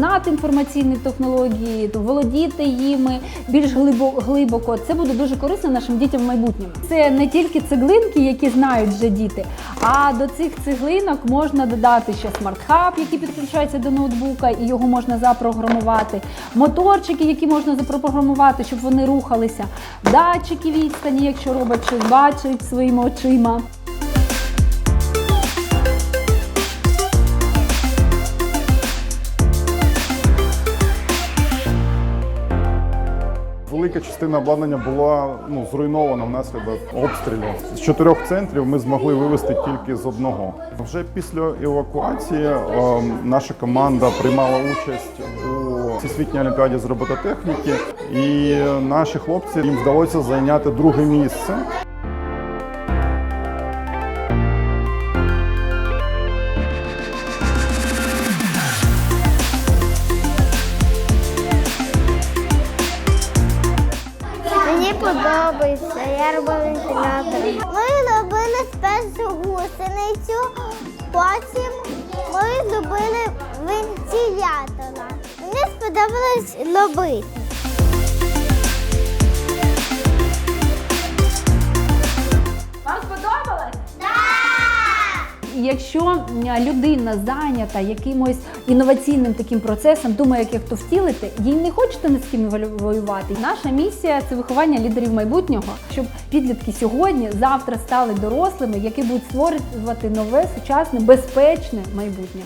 знати інформаційні технології, то володіти їми більш глибо- глибоко. Це буде дуже корисно нашим дітям в майбутньому. Це не тільки цеглинки, які знають вже діти, а до цих цеглинок можна додати ще смарт-хаб, який підключається до ноутбука, і його можна запрограмувати. Моторчики, які можна запрограмувати, щоб вони рухалися, датчики відстані, якщо робот щось бачить своїми очима. Велика частина обладнання була ну, зруйнована внаслідок обстрілів. З чотирьох центрів ми змогли вивести тільки з одного. Вже після евакуації е, наша команда приймала участь у всесвітній олімпіаді з робототехніки, і наші хлопці їм вдалося зайняти друге місце. Подобається, я робила вентилятор. Ми робили спершу гусеницю, потім ми зробили вентилятора. Мені сподобалось робити. Якщо людина зайнята якимось інноваційним таким процесом, думає, як то втілити, їй не хочете ні з ким воювати. Наша місія це виховання лідерів майбутнього, щоб підлітки сьогодні, завтра стали дорослими, які будуть створювати нове, сучасне, безпечне майбутнє.